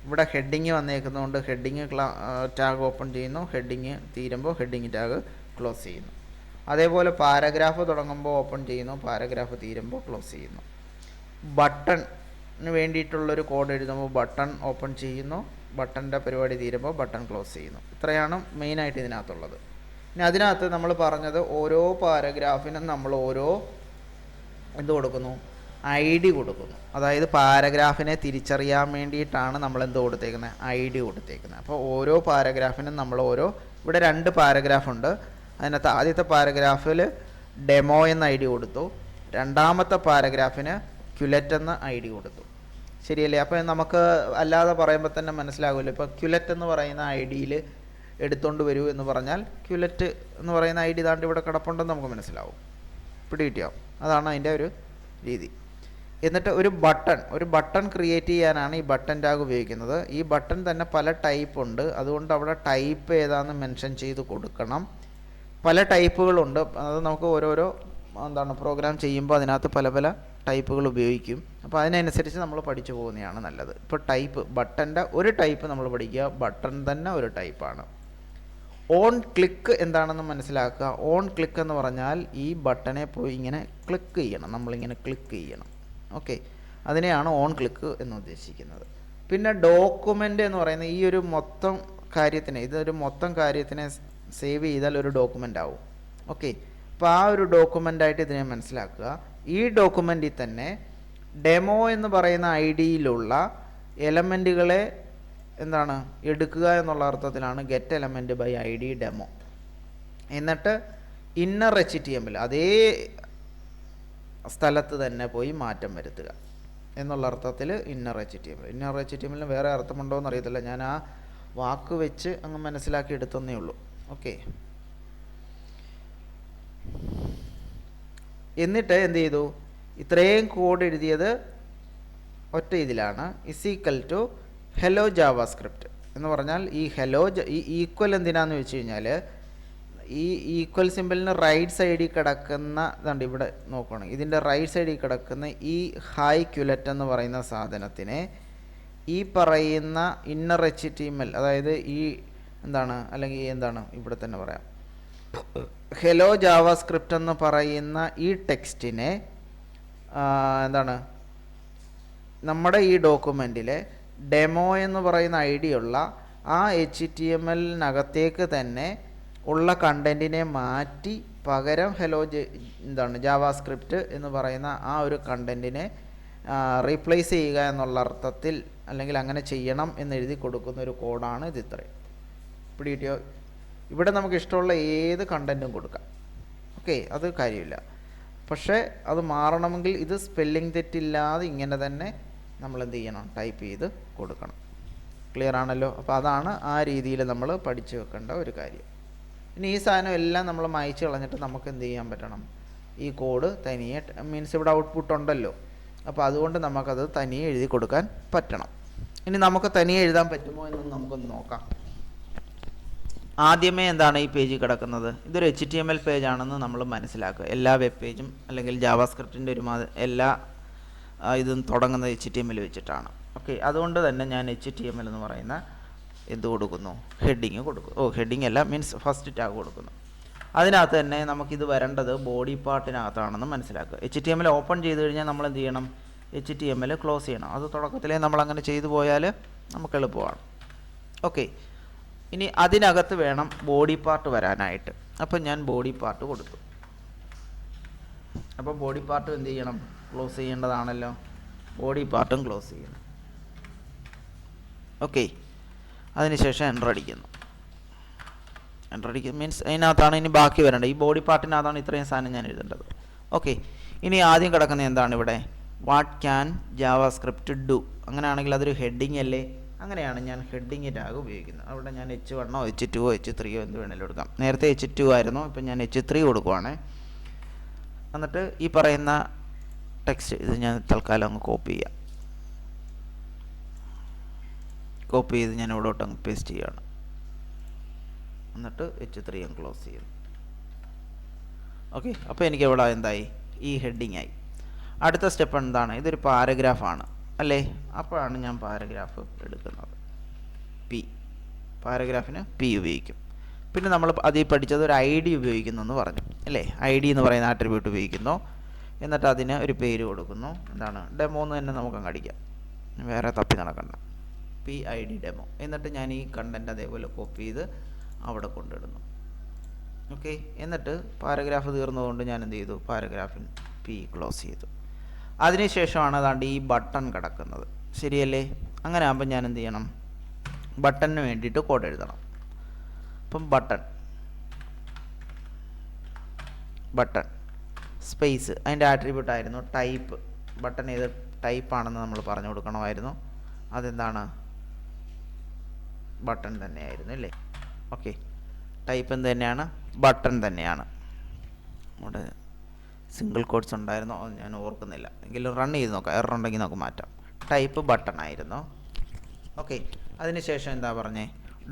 ഇവിടെ ഹെഡിങ് വന്നേക്കുന്നതുകൊണ്ട് ഹെഡിങ് ടാഗ് ഓപ്പൺ ചെയ്യുന്നു ഹെഡിങ് തീരുമ്പോൾ ഹെഡിങ് ടാഗ് ക്ലോസ് ചെയ്യുന്നു. അതേപോലെ പാരഗ്രാഫ് തുടങ്ങുമ്പോൾ ഓപ്പൺ ചെയ്യുന്നു പാരഗ്രാഫ് തീരുമ്പോൾ ക്ലോസ് ചെയ്യുന്നു. ബട്ടണിന് വേണ്ടിയിട്ടുള്ളൊരു കോഡ് എഴുതുമ്പോൾ ബട്ടൺ ഓപ്പൺ ചെയ്യുന്നു. ബട്ടന്റെ പരിപാടി തീരുമ്പോൾ ബട്ടൺ ക്ലോസ് ചെയ്യുന്നു. ഇത്രയാണ് മെയിനായിട്ട് ഇതിനകത്തുള്ളത്. ഇനി അതിനകത്ത് നമ്മൾ പറഞ്ഞത് ഓരോ പാരഗ്രാഫിനും നമ്മൾ ഓരോ എന്ത് കൊടുക്കുന്നു. ഐ ഡി കൊടുക്കുന്നു. അതായത് പാരഗ്രാഫിനെ തിരിച്ചറിയാൻ വേണ്ടിയിട്ടാണ് നമ്മൾ എന്ത് കൊടുത്തേക്കുന്നത്? ഐ ഡി കൊടുത്തേക്കുന്നത്. അപ്പോൾ ഓരോ പാരഗ്രാഫിനും നമ്മൾ ഓരോ ഇവിടെ രണ്ട് പാരഗ്രാഫുണ്ട് അതിനകത്ത് ആദ്യത്തെ പാരഗ്രാഫിൽ ഡെമോ എന്ന ഐ ഡി കൊടുത്തു. രണ്ടാമത്തെ പാരഗ്രാഫിന് ക്യുലറ്റ് എന്ന ഐ ഡി കൊടുത്തു. ശരിയല്ലേ? അപ്പോൾ നമുക്ക് അല്ലാതെ പറയുമ്പോൾ തന്നെ മനസ്സിലാകുമല്ലോ. ഇപ്പോൾ ക്യുലറ്റ് എന്ന് പറയുന്ന ഐ ഡിയിൽ എടുത്തുകൊണ്ട് വരൂ എന്ന് പറഞ്ഞാൽ ക്യുലറ്റ് എന്ന് പറയുന്ന ഐ ഡി താണ്ട് ഇവിടെ കിടപ്പുണ്ടെന്ന് നമുക്ക് മനസ്സിലാവും. പിടികിട്ടിയോ? അതാണ് അതിന്റെ ഒരു രീതി. എന്നിട്ട് ഒരു ബട്ടൺ ഒരു ബട്ടൺ ക്രിയേറ്റ് ചെയ്യാനാണ് ഈ ബട്ടൺ ടാഗ് ഉപയോഗിക്കുന്നത്. ഈ ബട്ടൺ തന്നെ പല ടൈപ്പ് ഉണ്ട്. അതുകൊണ്ട് അവിടെ ടൈപ്പ് ഏതാണെന്ന് മെൻഷൻ ചെയ്ത് കൊടുക്കണം. പല ടൈപ്പുകളുണ്ട്. അത് നമുക്ക് ഓരോരോ എന്താണ് പ്രോഗ്രാം ചെയ്യുമ്പോൾ അതിനകത്ത് പല പല ടൈപ്പുകൾ ഉപയോഗിക്കും. അപ്പോൾ അതിനനുസരിച്ച് നമ്മൾ പഠിച്ചു പോകുന്നതാണ് നല്ലത്. ഇപ്പോൾ ടൈപ്പ് ബട്ടന്റെ ഒരു ടൈപ്പ് നമ്മൾ പഠിക്കുക ബട്ടൺ തന്നെ ഒരു ടൈപ്പാണ്. ഓൺ ക്ലിക്ക് എന്താണെന്ന് മനസ്സിലാക്കുക. ഓൺ ക്ലിക്ക് എന്ന് പറഞ്ഞാൽ ഈ ബട്ടനെ പോയി ഇങ്ങനെ ക്ലിക്ക് ചെയ്യണം. നമ്മളിങ്ങനെ ക്ലിക്ക് ചെയ്യണം. ഓക്കെ. അതിനെയാണ് ഓൺ ക്ലിക്ക് എന്ന് ഉദ്ദേശിക്കുന്നത്. പിന്നെ ഡോക്യുമെന്റ് എന്ന് പറയുന്നത് ഈ ഒരു മൊത്തം കാര്യത്തിനെ ഇതൊരു മൊത്തം കാര്യത്തിനെ സേവ് ചെയ്താൽ ഒരു ഡോക്യുമെന്റ് ആവും. ഓക്കെ. അപ്പോൾ ആ ഒരു ഡോക്യുമെന്റായിട്ട് ഇതിനെ മനസ്സിലാക്കുക. ഈ ഡോക്യുമെന്റിൽ തന്നെ ഡെമോ എന്ന് പറയുന്ന ഐ ഡിയിലുള്ള എലമെന്റുകളെ എന്താണ് എടുക്കുക എന്നുള്ള അർത്ഥത്തിലാണ് get element by I D demo എന്നിട്ട് ഇന്നർ എച്ച് ടി എമ്മിൽ അതേ സ്ഥലത്ത് തന്നെ പോയി മാറ്റം വരുത്തുക എന്നുള്ള അർത്ഥത്തിൽ inner H T M inner H T എമ്മിൽ വേറെ അർത്ഥമുണ്ടോ എന്ന് അറിയത്തില്ല. ഞാൻ ആ വാക്ക് വെച്ച് അങ്ങ് മനസ്സിലാക്കി എടുത്തന്നേ ഉള്ളൂ. ഓക്കെ എന്നിട്ട് എന്ത് ചെയ്തു? ഇത്രയും കോഡ് എഴുതിയത് ഒറ്റ ഇതിലാണ്. Is equal to hello JavaScript എന്ന് പറഞ്ഞാൽ ഈ ഹെലോ ഈ ഈക്വൽ എന്തിനാന്ന് വെച്ച് കഴിഞ്ഞാൽ ഈ ഈക്വൽ സിമ്പിളിന് റൈറ്റ് സൈഡിൽ കിടക്കുന്ന ഇതുണ്ട് ഇവിടെ നോക്കണം ഇതിന്റെ റൈറ്റ് സൈഡിൽ കിടക്കുന്ന ഈ ഹൈ ക്യുലറ്റ് എന്ന് പറയുന്ന സാധനത്തിനെ ഈ പറയുന്ന inner H T M L അതായത് ഈ എന്താണ് അല്ലെങ്കിൽ എന്താണ് ഇവിടെ തന്നെ പറയാം. ഹെലോ ജാവാസ്ക്രിപ്റ്റ് എന്ന് പറയുന്ന ഈ ടെക്സ്റ്റിനെ എന്താണ് നമ്മുടെ ഈ ഡോക്യുമെന്റിലെ ഡെമോ എന്ന് പറയുന്ന ഐ ഡി ഉള്ള ആ എച്ച് ടി എം എല്ലിനകത്തേക്ക് തന്നെ ഉള്ള കണ്ടന്റിനെ മാറ്റി പകരം ഹലോ എന്താണ് ജാവാസ്ക്രിപ്റ്റ് എന്ന് പറയുന്ന ആ ഒരു കണ്ടന്റിനെ റീപ്ലേസ് ചെയ്യുക എന്നുള്ള അർത്ഥത്തിൽ അല്ലെങ്കിൽ അങ്ങനെ ചെയ്യണം എന്ന് എഴുതി കൊടുക്കുന്ന ഒരു കോഡാണ് ഇത് ഇത്രയും പിടികിട്ടിയോ ഇവിടെ നമുക്ക് ഇഷ്ടമുള്ള ഏത് കണ്ടന്റും കൊടുക്കാം. ഓക്കെ അത് കാര്യമില്ല. പക്ഷേ അത് മാറണമെങ്കിൽ ഇത് സ്പെല്ലിംഗ് തെറ്റില്ലാതെ ഇങ്ങനെ തന്നെ നമ്മൾ എന്ത് ചെയ്യണം? ടൈപ്പ് ചെയ്ത് കൊടുക്കണം. ക്ലിയർ ആണല്ലോ? അപ്പോൾ അതാണ് ആ രീതിയിൽ നമ്മൾ പഠിച്ചു വെക്കേണ്ട ഒരു കാര്യം. ഇനി ഈ സാധനം എല്ലാം നമ്മൾ മായച്ച് കളഞ്ഞിട്ട് നമുക്ക് എന്ത് ചെയ്യാൻ പറ്റണം? ഈ കോഡ് തനിയെ മീൻസ് ഇവിടെ ഔട്ട്പുട്ട് ഉണ്ടല്ലോ. അപ്പോൾ അതുകൊണ്ട് നമുക്കത് തനിയെ എഴുതി കൊടുക്കാൻ പറ്റണം. ഇനി നമുക്ക് തനിയെ എഴുതാൻ പറ്റുമോ എന്ന് നമുക്കൊന്ന് നോക്കാം. ആദ്യമേ എന്താണ് ഈ പേജ് കിടക്കുന്നത്? ഇതൊരു എച്ച് ടി എം എൽ പേജാണെന്ന് നമ്മൾ മനസ്സിലാക്കുക. എല്ലാ വെബ് പേജും അല്ലെങ്കിൽ ജാവാസ്ക്രിപ്റ്റിന്റെ ഒരു എല്ലാ ഇതും തുടങ്ങുന്നത് എച്ച് ടി എം എൽ വെച്ചിട്ടാണ്. ഓക്കെ അതുകൊണ്ട് തന്നെ ഞാൻ എച്ച് ടി എം എൽ എന്ന് പറയുന്ന എന്ത് കൊടുക്കുന്നു? ഹെഡിങ് കൊടുക്കും. ഓ ഹെഡിങ് അല്ല മീൻസ് ഫസ്റ്റ് ടാഗ് കൊടുക്കുന്നു. അതിനകത്ത് തന്നെ നമുക്കിത് വരേണ്ടത് ബോഡി പാർട്ടിനകത്താണെന്ന് മനസ്സിലാക്കുക. H T M L open ചെയ്ത് കഴിഞ്ഞാൽ നമ്മൾ എന്ത് ചെയ്യണം? H T M L close ചെയ്യണം. അത് തുടക്കത്തിലേ നമ്മൾ അങ്ങനെ ചെയ്തു പോയാൽ നമുക്ക് എളുപ്പമാണ്. ഓക്കെ ഇനി അതിനകത്ത് വേണം ബോഡി പാർട്ട് വരാനായിട്ട്. അപ്പം ഞാൻ ബോഡി പാർട്ട് കൊടുത്തു. അപ്പോൾ ബോഡി പാർട്ട് എന്ത് ചെയ്യണം? ക്ലോസ് ചെയ്യേണ്ടതാണല്ലോ. ബോഡി പാർട്ടും ക്ലോസ് ചെയ്യണം. ഓക്കെ അതിനുശേഷം എന്റർ അടിക്കുന്നു. എന്റർ അടിക്കുന്നു മീൻസ് അതിനകത്താണ് ഇനി ബാക്കി വരേണ്ടത്. ഈ ബോഡി പാർട്ടിനകത്താണ് ഇത്രയും സാധനം ഞാൻ എഴുതേണ്ടത്. ഓക്കെ ഇനി ആദ്യം കിടക്കുന്ന എന്താണ് ഇവിടെ? വാട്ട് ക്യാൻ ജാവാസ്ക്രിപ്റ്റ് ഡു അങ്ങനെയാണെങ്കിൽ അതൊരു ഹെഡിങ് അല്ലേ? അങ്ങനെയാണ് ഞാൻ ഹെഡിങ് ടാഗ് ഉപയോഗിക്കുന്നത്. അവിടെ ഞാൻ എച്ച് വണ്ണോ എച്ച് ടുവോ എച്ച് ത്രീയോ എന്ത് വേണമെങ്കിലും എടുക്കാം. നേരത്തെ എച്ച് ടു ആയിരുന്നു ഇപ്പം ഞാൻ എച്ച് ത്രീ കൊടുക്കുവാണേ. എന്നിട്ട് ഈ പറയുന്ന ടെക്സ്റ്റ് ഇത് ഞാൻ തൽക്കാലം അങ്ങ് കോപ്പി ചെയ്യാം. കോപ്പി ചെയ്ത് ഞാൻ ഇവിടോട്ട് അങ്ങ് പേസ്റ്റ് ചെയ്യുകയാണ്. എന്നിട്ട് എച്ച് ത്രീ അങ്ങ് ക്ലോസ് ചെയ്യുന്നു. ഓക്കെ അപ്പോൾ എനിക്ക് ഇവിടെ എന്തായി? ഈ ഹെഡിങ് ആയി. അടുത്ത സ്റ്റെപ്പ് എന്താണ്? ഇതൊരു പാരഗ്രാഫാണ് അല്ലേ? അപ്പോഴാണ് ഞാൻ പാരഗ്രാഫ് എടുക്കുന്നത്. പി. പാരഗ്രാഫിന് പി ഉപയോഗിക്കും. പിന്നെ നമ്മൾ അതിൽ പഠിച്ചത് ഒരു ഐ ഡി ഉപയോഗിക്കുന്നു എന്ന് പറഞ്ഞു. അല്ലേ? ഐ ഡി എന്ന് പറയുന്ന ആട്രിബ്യൂട്ട് ഉപയോഗിക്കുന്നു. എന്നിട്ട് അതിന് ഒരു പേര് കൊടുക്കുന്നു. എന്താണ്? ഡെമോ എന്ന് തന്നെ നമുക്ക് അങ്ങ് അടിക്കാം. വേറെ തപ്പി നടക്കണ്ട. P I D demo. എന്നിട്ട് ഞാൻ ഈ കണ്ടന്റ് അതേപോലെ കോപ്പി ചെയ്ത് അവിടെ കൊണ്ടിടുന്നു. ഓക്കെ എന്നിട്ട് പാരഗ്രാഫ് തീർന്നതുകൊണ്ട് ഞാൻ എന്ത് ചെയ്തു? പാരഗ്രാഫിൽ പി ക്ലോസ് ചെയ്തു. അതിനുശേഷമാണ് അതാണ്ട് ഈ ബട്ടൺ കിടക്കുന്നത്. ശരിയല്ലേ? അങ്ങനെ ആകുമ്പോൾ ഞാൻ എന്ത് ചെയ്യണം ബട്ടണിന് വേണ്ടിയിട്ട് കോഡ് എഴുതണം. അപ്പം ബട്ടൺ. ബട്ടൺ. സ്പേസ്. അതിന്റെ ആട്രിബ്യൂട്ട് ആയിരുന്നു ടൈപ്പ്. ബട്ടൺ ഏത് ടൈപ്പാണെന്ന് നമ്മൾ പറഞ്ഞു കൊടുക്കണമായിരുന്നു. അതെന്താണ്? ബട്ടൺ തന്നെയായിരുന്നു അല്ലേ? ഓക്കെ. ടൈപ്പ് എന്ത് തന്നെയാണ്? ബട്ടൺ തന്നെയാണ്. നമ്മുടെ സിംഗിൾ കോഡ്സ് ഉണ്ടായിരുന്നോ? അത് ഞാൻ ഓർക്കുന്നില്ല. എങ്കിലും റൺ ചെയ്ത് നോക്കാം. എറർ ഉണ്ടെങ്കിൽ നമുക്ക് മാറ്റാം. ടൈപ്പ് ബട്ടൺ ആയിരുന്നു. ഓക്കെ അതിനുശേഷം എന്താ പറഞ്ഞേ?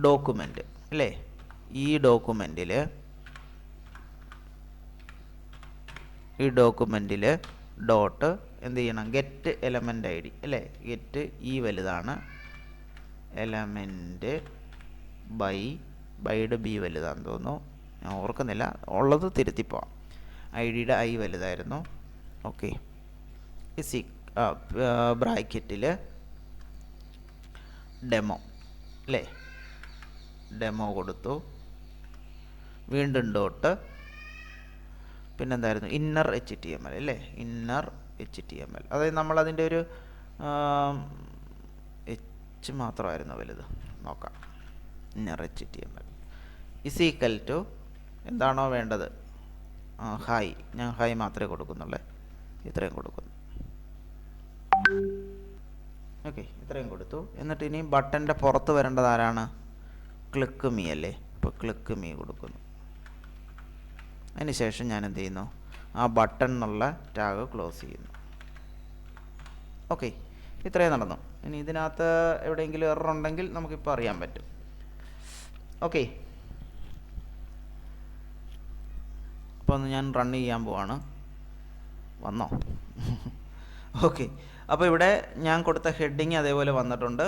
ഡോക്യുമെന്റ് അല്ലേ ഈ ഡോക്യുമെന്റിൽ ഈ ഡോക്യുമെന്റിൽ ഡോട്ട് എന്ത് ചെയ്യണം? ഗെറ്റ് എലമെന്റ് ഐ ഡി അല്ലേ ഗെറ്റ് ഈ വലുതാണ്. എലമെന്റ് ബൈ ബൈയുടെ ബി വലുതാണെന്ന് തോന്നുന്നു. ഞാൻ ഓർക്കുന്നില്ല. ഉള്ളത് തിരുത്തിപ്പോവാം ഐ ഡിയുടെ ഐ വലുതായിരുന്നു. ഓക്കെ സി ബ്രാക്കറ്റിൽ ഡെമോ അല്ലേ ഡെമോ കൊടുത്തു. വീണ്ടും dot. പിന്നെന്തായിരുന്നു? Inner H T M L അല്ലേ inner H T M L. അതായത് നമ്മളതിന്റെ ഒരു എച്ച് മാത്രമായിരുന്നു വലുത്. നോക്കാം. Inner H T M L. Is equal to എന്താണോ വേണ്ടത്? ഹായ്. ഞാൻ ഹായ് മാത്രമേ കൊടുക്കുന്നുള്ളേ. ഇത്രയും കൊടുക്കുന്നു. ഓക്കെ ഇത്രയും കൊടുത്തു. എന്നിട്ട് ഇനി ബട്ടന്റെ പുറത്ത് വരേണ്ടത് ആരാണ്? ക്ലിക്ക് മീ അല്ലേ? അപ്പോൾ ക്ലിക്ക് മീ കൊടുക്കുന്നു. അതിന് ശേഷം ഞാൻ എന്ത് ചെയ്യുന്നു? ആ ബട്ടൺ എന്നുള്ള ടാഗ് ക്ലോസ് ചെയ്യുന്നു. ഓക്കെ ഇത്രയും നടന്നു. ഇനി ഇതിനകത്ത് എവിടെയെങ്കിലും എറർ ഉണ്ടെങ്കിൽ നമുക്കിപ്പോൾ അറിയാൻ പറ്റും. ഓക്കെ അപ്പോൾ ഒന്ന് ഞാൻ റൺ ചെയ്യാൻ പോവാണ്. വന്നോ? [laughs] ഓക്കെ അപ്പോൾ ഇവിടെ ഞാൻ കൊടുത്ത ഹെഡിങ് അതേപോലെ വന്നിട്ടുണ്ട്.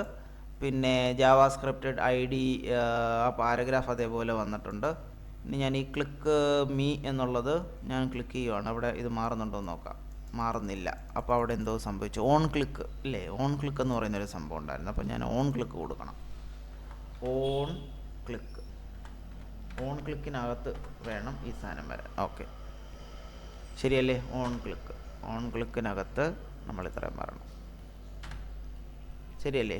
പിന്നെ ജാവാ സ്ക്രിപ്റ്റഡ് ഐ ഡി ആ പാരഗ്രാഫ് അതേപോലെ വന്നിട്ടുണ്ട്. ഇനി ഞാൻ ഈ ക്ലിക്ക് മീ എന്നുള്ളത് ഞാൻ ക്ലിക്ക് ചെയ്യുവാണ്. അവിടെ ഇത് മാറുന്നുണ്ടോ എന്ന് നോക്കാം. മാറുന്നില്ല. അപ്പോൾ അവിടെ എന്തോ സംഭവിച്ചു. ഓൺ ക്ലിക്ക് അല്ലേ ഓൺ ക്ലിക്ക് എന്ന് പറയുന്നൊരു സംഭവം ഉണ്ടായിരുന്നു. അപ്പോൾ ഞാൻ ഓൺ ക്ലിക്ക് കൊടുക്കണം. ഓൺ ക്ലിക്ക് ഓൺ ക്ലിക്കിനകത്ത് വേണം ഈ സാധനം വരാൻ. ഓക്കെ ശരിയല്ലേ? ഓൺ ക്ലിക്ക് ഓൺ ക്ലിക്കിനകത്ത് നമ്മൾ ഇത്രയും വരണം ശരിയല്ലേ?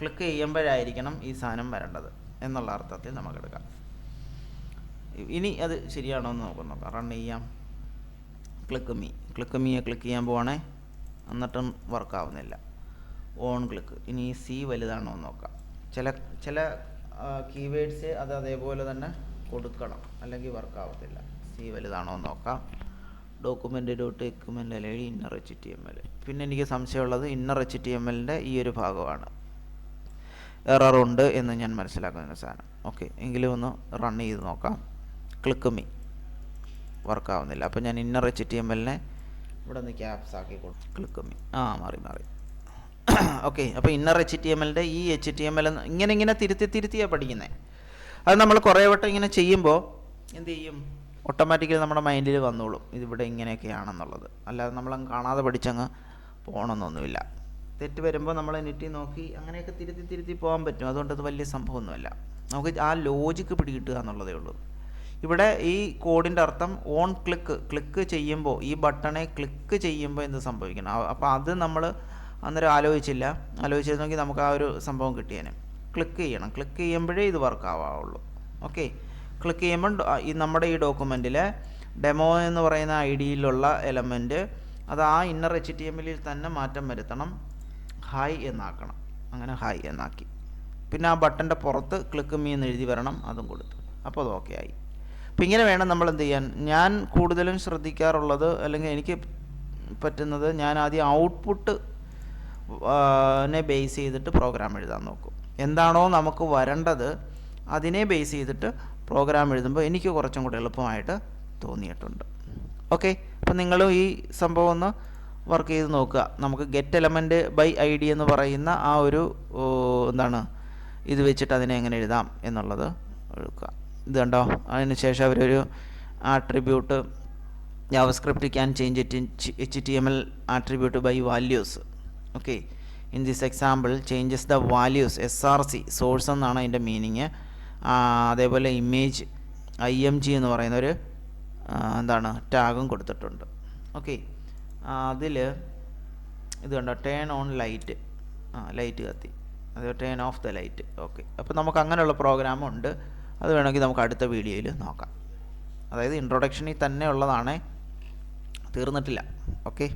ക്ലിക്ക് ചെയ്യുമ്പോഴായിരിക്കണം ഈ സാധനം വരേണ്ടത് എന്നുള്ള അർത്ഥത്തിൽ നമുക്കെടുക്കാം ഇനി അത് ശരിയാണോ എന്ന് നോക്കാം നോക്കാം റൺ ചെയ്യാം. ക്ലിക്ക് മീ ക്ലിക്ക് മീയെ ക്ലിക്ക് ചെയ്യാൻ പോവാണേ. എന്നിട്ടും വർക്കാവുന്നില്ല ഓൺ ക്ലിക്ക് ഇനി സി വലുതാണോ എന്ന് നോക്കാം. ചില ചില കീവേഡ്സ് അത് അതേപോലെ തന്നെ കൊടുക്കണം. അല്ലെങ്കിൽ വർക്ക് ആവത്തില്ല. സി വലുതാണോ നോക്കാം. ഡോക്യുമെന്റ് ഡോട്ട് എക്യുമെന്റ് അല്ലെങ്കിൽ inner H T M L പിന്നെ എനിക്ക് സംശയമുള്ളത് ഇന്നർ എച്ച് ടി എം എല്ലിന്റെ ഈ ഒരു ഭാഗമാണ്. എററുണ്ട് എന്ന് ഞാൻ മനസ്സിലാക്കുന്ന സാധനം. ഓക്കെ എങ്കിലും ഒന്ന് റൺ ചെയ്ത് നോക്കാം. ക്ലിക്ക് മീ വർക്ക് ആവുന്നില്ല. അപ്പോൾ ഞാൻ ഇന്നർ എച്ച് ടി എം എല്ലിനെ ഇവിടെ നിന്ന് ക്യാപ്സ് ആക്കി കൊടുത്തു. ക്ലിക്ക് മീ ആ മാറി മാറി. ഓക്കെ അപ്പോൾ ഇന്നർ എച്ച് ടി എം എല്ലിന്റെ ഈ എച്ച് ടി എം എൽ ഇങ്ങനെ ഇങ്ങനെ തിരുത്തി തിരുത്തിയാണ് പഠിക്കുന്നത് അത് നമ്മൾ കുറേ വട്ടം ഇങ്ങനെ ചെയ്യുമ്പോൾ എന്ത് ചെയ്യും? ഓട്ടോമാറ്റിക്കലി നമ്മുടെ മൈൻഡിൽ വന്നോളും. ഇതിവിടെ ഇങ്ങനെയൊക്കെയാണെന്നുള്ളത്. അല്ലാതെ നമ്മളങ്ങ് കാണാതെ പഠിച്ചങ്ങ് പോകണമെന്നൊന്നുമില്ല. തെറ്റ് വരുമ്പോൾ നമ്മൾ നെറ്റി നോക്കി അങ്ങനെയൊക്കെ തിരുത്തി തിരുത്തി പോകാൻ പറ്റും. അതുകൊണ്ട് അത് വലിയ സംഭവമൊന്നുമല്ല. നമുക്ക് ആ ലോജിക്ക് പിടികിട്ടുക എന്നുള്ളതേ ഉള്ളൂ. ഇവിടെ ഈ കോഡിന്റെ അർത്ഥം ഓൺ ക്ലിക്ക് ക്ലിക്ക് ചെയ്യുമ്പോൾ ഈ ബട്ടണെ ക്ലിക്ക് ചെയ്യുമ്പോൾ എന്ത് സംഭവിക്കണം? അപ്പോൾ അത് നമ്മൾ അന്നേരം ആലോചിച്ചില്ല. ആലോചിച്ചിരുന്നെങ്കിൽ നമുക്ക് ആ ഒരു സംഭവം കിട്ടിയേനെ. ക്ലിക്ക് ചെയ്യണം. ക്ലിക്ക് ചെയ്യുമ്പോഴേ ഇത് വർക്ക് ആവാവുള്ളൂ. ഓക്കെ ക്ലിക്ക് ചെയ്യുമ്പോൾ ഈ നമ്മുടെ ഈ ഡോക്യുമെന്റിൽ ഡെമോ എന്ന് പറയുന്ന ഐ ഡിയിലുള്ള എലമെന്റ് അത് ആ ഇന്നർ എച്ച് ടി എമ്മിലിൽ തന്നെ മാറ്റം വരുത്തണം. ഹായ് എന്നാക്കണം. അങ്ങനെ ഹായ് എന്നാക്കി. പിന്നെ ആ ബട്ടന്റെ പുറത്ത് ക്ലിക്ക് മീ എന്ന് എഴുതി വരണം. അതും കൊടുത്തു. അപ്പോൾ അത് ഓക്കെ ആയി. അപ്പം ഇങ്ങനെ വേണം നമ്മൾ എന്ത് ചെയ്യാൻ. ഞാൻ കൂടുതലും ശ്രദ്ധിക്കാറുള്ളത് അല്ലെങ്കിൽ എനിക്ക് പറ്റുന്നത് ഞാൻ ആദ്യം ഔട്ട്പുട്ട് ബേസ് ചെയ്തിട്ട് പ്രോഗ്രാം എഴുതാൻ നോക്കും. എന്താണോ നമുക്ക് വരേണ്ടത് അതിനെ ബേസ് ചെയ്തിട്ട് പ്രോഗ്രാം എഴുതുമ്പോൾ എനിക്ക് കുറച്ചും കൂടെ എളുപ്പമായിട്ട് തോന്നിയിട്ടുണ്ട്. ഓക്കെ അപ്പം നിങ്ങളും ഈ സംഭവം ഒന്ന് വർക്ക് ചെയ്ത് നോക്കുക. നമുക്ക് get element by I D എന്ന് പറയുന്ന ആ ഒരു എന്താണ് ഇത് വെച്ചിട്ട് അതിനെ എങ്ങനെ എഴുതാം എന്നുള്ളത് എടുക്കുക ഇത് കണ്ടോ? അതിന് ശേഷം അവരൊരു attribute H T M L attribute by values by values. This example changes the values S R C source എന്നാണ് അതിന്റെ മീനിങ് അതേപോലെ ഇമേജ് ഐ എം ജി എന്ന് പറയുന്നൊരു എന്താണ് ടാഗും കൊടുത്തിട്ടുണ്ട്. ഓക്കെ അതിൽ ഇത് കണ്ടോ ടേൺ ഓൺ ലൈറ്റ് ആ ലൈറ്റ് കത്തി. അത് turn off the light okay അപ്പോൾ നമുക്ക് അങ്ങനെയുള്ള പ്രോഗ്രാം ഉണ്ട്. അത് വേണമെങ്കിൽ നമുക്ക് അടുത്ത വീഡിയോയിൽ നോക്കാം. അതായത് ഇൻട്രൊഡക്ഷനിൽ തന്നെ ഉള്ളതാണേ തീർന്നിട്ടില്ല. ഓക്കെ